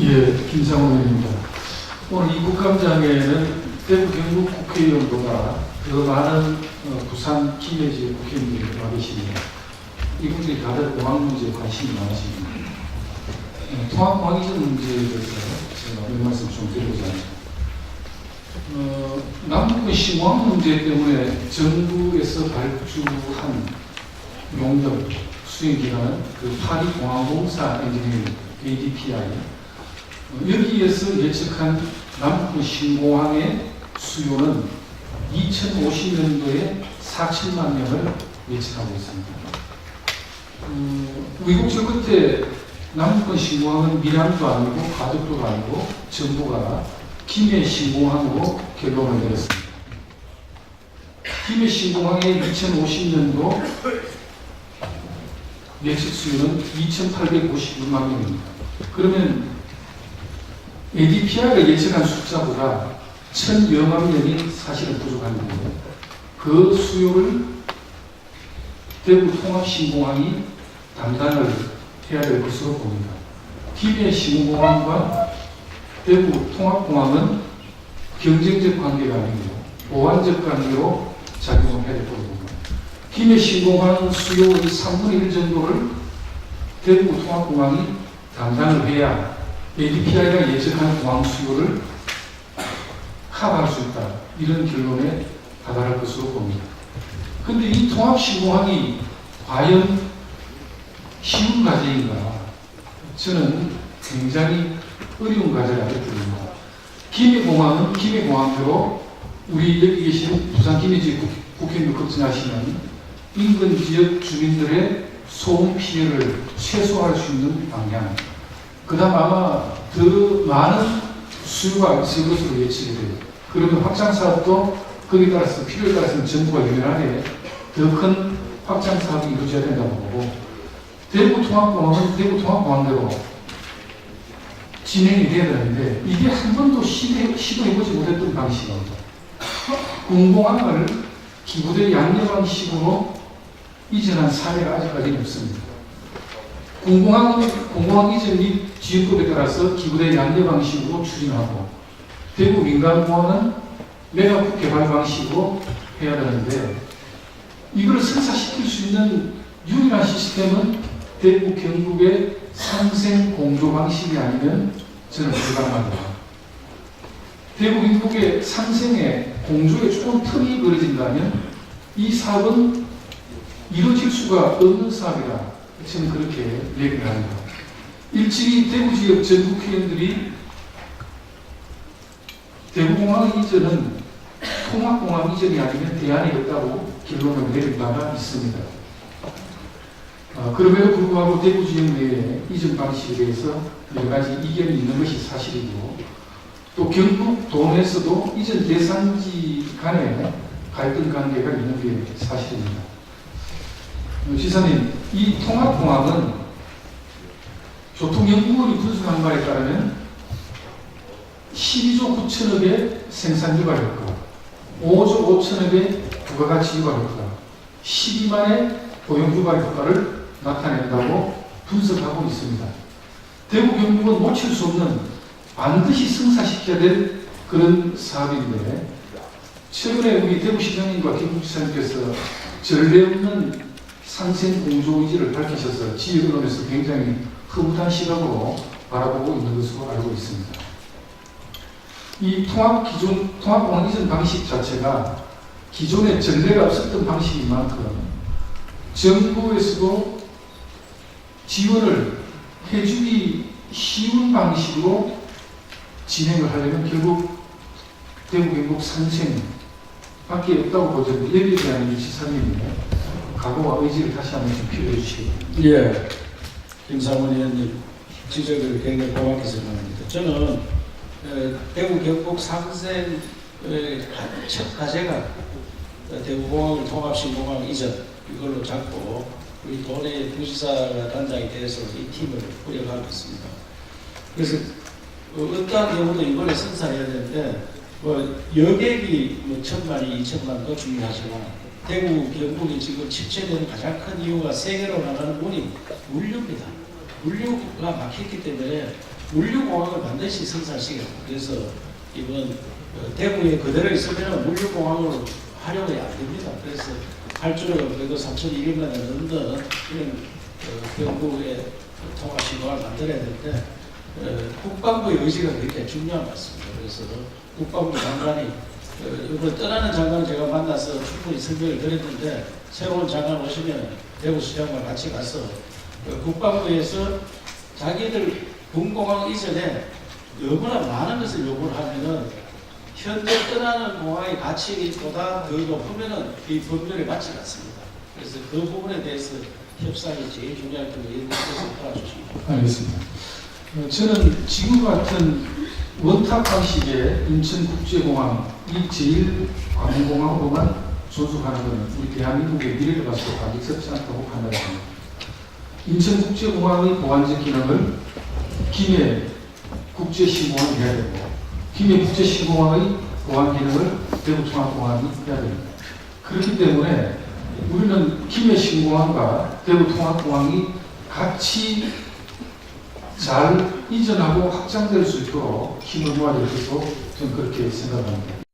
예, 김상훈 의원입니다. 오늘 이 국감장에는 대구 경북 국회의원보다 더 많은 어, 부산 김해지 국회의원들이 와 계십니다. 이분들이 다들 공항 문제에 관심이 많으십니다. 어, 이전 문제에 대해서 제가 몇 말씀 좀 드리고자 합니다. 어, 남북의 신공항 문제 때문에 정부에서 발주한 용역 수행기관은 그 파리공항공사 엔지니어링 ADPI 어, 여기에서 예측한 남북 신공항의 수요는 2050년도에 4천만 명을 예측하고 있습니다. 어, 위국적 끝에 남북 신공항은 밀양도 아니고 가덕도가 아니고 정부가 김해 신공항으로 결론을 내렸습니다. 김해 신공항의 2050년도 예측 수요는 2,856만 명입니다. 그러면 ADPI가 예측한 숫자보다 1,000여만 명이 사실은 거예요. 그 수요를 대구 통합신공항이 담당을 해야 될 것으로 봅니다. 김해 신공항과 대구 통합공항은 경쟁적 관계가 아니고 보완적 관계로 작용을 해야 될 봅니다. 김해 신공항 수요의 3분의 1 정도를 대구 통합공항이 담당을 해야 ADPI가 예측하는 공항 수요를 커버할 수 있다. 이런 결론에 다다를 것으로 봅니다. 근데 이 통합신공항이 과연 쉬운 과제인가? 저는 굉장히 어려운 과제가 되거든요. 김해공항은 김해공항대로 우리 여기 계신 부산 김해지 국- 국회의원 걱정하시는 인근 지역 주민들의 소음 피해를 최소화할 수 있는 방향. 그 다음 아마 더 많은 수요가 있을 것으로 예측이 돼요. 그러면 확장 사업도 거기에 따라서 필요에 따라서는 정부가 유연하게 더 큰 확장 사업이 이루어져야 된다고 보고 대구 통합공항은 대구 통합공항대로 진행이 돼야 되는데 이게 한 번도 시도해, 시도해보지 못했던 방식입니다. 공공항을 기부대 양녀 방식으로 이전한 사례가 아직까지는 없습니다. 공공항, 공공항 이전 및 지역법에 따라서 기부대 양녀 방식으로 추진하고 대구 민간공항은 메가국 개발 방식으로 해야 되는데 이걸 성사시킬 수 있는 유일한 시스템은 대구 경북의 상생 공조 방식이 아니면 저는 불가능합니다. 대구 경북의 상생의 공조에 조금 틈이 벌어진다면 이 사업은 이루어질 수가 없는 사업이라 저는 그렇게 얘기를 합니다. 일찍이 대구 지역 전 국회의원들이 대구공항 이전은 통합공항 이전이 아니면 대안이 없다고 결론을 내린 바가 있습니다. 어, 그럼에도 불구하고 대구 지역 내에 이전 방식에 대해서 여러 가지 이견이 있는 것이 사실이고 또 경북 도내에서도 이전 대상지 간에 갈등 관계가 있는 게 사실입니다. 어, 지사님, 이 통합공항은 교통연구원이 분석한 바에 따르면 12조 9천억의 생산 유발 효과, 5조 5천억의 부가가치 유발 효과, 12만의 고용 유발 효과를 나타낸다고 분석하고 있습니다. 대구 경북은 놓칠 수 없는 반드시 성사시켜야 될 그런 사업인데 최근에 우리 대구시장님과 경북지사님께서 전례 없는 상생 공조 의지를 밝히셔서 지역 언론에서 굉장히 흐뭇한 시각으로 바라보고 있는 것으로 알고 있습니다. 이 통합 기존 통합공항 이전 방식 자체가 기존에 전례가 없었던 방식인 만큼 정부에서도 지원을 해주기 쉬운 방식으로 진행을 하려면 결국 대구 경북 상생 밖에 없다고 보는데 여기에 대한 지사님의 각오와 의지를 다시 한번 좀 표현해 주시기. 예, 김상원 의원님 지적을 굉장히 고맙게 생각합니다. 저는 에, 대구 경북 상생의 가- 첫 과제가 대구공항을 통합신공항 이전 이걸로 잡고 우리 도내 부지사가 단장이 돼서 이 팀을 꾸려가겠습니다. 그래서 어, 어떠한 경우도 이번에 선사해야 되는데 뭐 여객이 뭐 천만이 이천만도 중요하지만 대구 경북이 지금 침체되는 가장 큰 이유가 세계로 나가는 운이 물류입니다. 물류가 막혔기 때문에 물류공항을 반드시 성사시켜야 돼요. 그래서 이번 어, 대구에 그대로 있으면 물류공항으로 활용이 안 됩니다. 그래서 할주로 그래도 3,200만 원 넘는 이런 어, 대구의 통합신공을 만들어야 되는데 어, 국방부의 의지가 굉장히 중요한 것 같습니다. 그래서 국방부 장관이 어, 이번 떠나는 장관 제가 만나서 충분히 설명을 드렸는데 새로운 장관 오시면 대구 시장과 같이 가서 어, 국방부에서 자기들 군공항 이전에 너무나 많은 것을 요구를 하면은 현재 떠나는 공항의 가치보다 더 높으면은 이 법률에 맞지 않습니다. 그래서 그 부분에 대해서 협상이 제일 중요할 텐데 이런 것을 도와주십니다. 알겠습니다. 어, 저는 지금 같은 원탑 방식의 인천국제공항이 제일 관공공항으로만 존속하는 것은 우리 대한민국의 미래를 봐서 가직스럽지 않다고 판단합니다. 인천국제공항의 보안적 기능을 김해 국제신공항이 해야 되고 김해 국제신공항의 보안 기능을 대구통합공항이 해야 됩니다. 그렇기 때문에 우리는 김해 신공항과 대구통합공항이 같이 잘 이전하고 확장될 수 있도록 힘을 모아야 될 것으로 저는 그렇게 생각합니다.